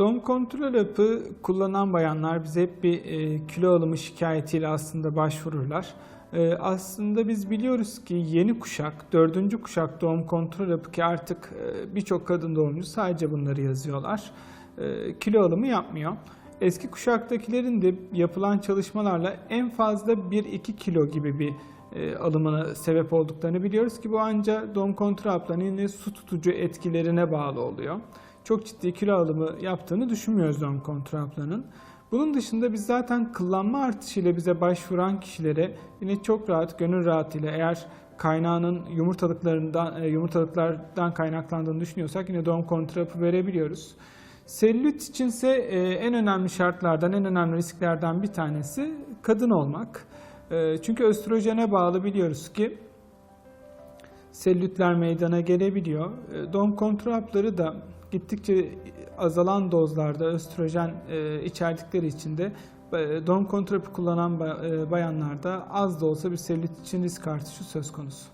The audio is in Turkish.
Doğum kontrol hapı kullanan bayanlar bize hep bir e, kilo alımı şikayetiyle aslında başvururlar. E, aslında biz biliyoruz ki yeni kuşak, dördüncü kuşak doğum kontrol hapı ki artık e, birçok kadın doğumcu sadece bunları yazıyorlar. E, kilo alımı yapmıyor. Eski kuşaktakilerin de yapılan çalışmalarla en fazla 1-2 kilo gibi bir e, alımına sebep olduklarını biliyoruz ki bu ancak doğum kontrol haplarının su tutucu etkilerine bağlı oluyor çok ciddi kilo alımı yaptığını düşünmüyoruz doğum kontrol haplarının. Bunun dışında biz zaten kıllanma artışıyla bize başvuran kişilere yine çok rahat, gönül rahatıyla eğer kaynağının yumurtalıklarından e, yumurtalıklardan kaynaklandığını düşünüyorsak yine doğum kontrol hapı verebiliyoruz. Selülit içinse e, en önemli şartlardan, en önemli risklerden bir tanesi kadın olmak. E, Çünkü östrojene bağlı biliyoruz ki selülitler meydana gelebiliyor. E, Doğum kontrol hapları da gittikçe azalan dozlarda östrojen e, içerdikleri için de e, doğum kontrol hapı kullanan ba- bayanlarda az da olsa bir selülit için risk artışı söz konusu.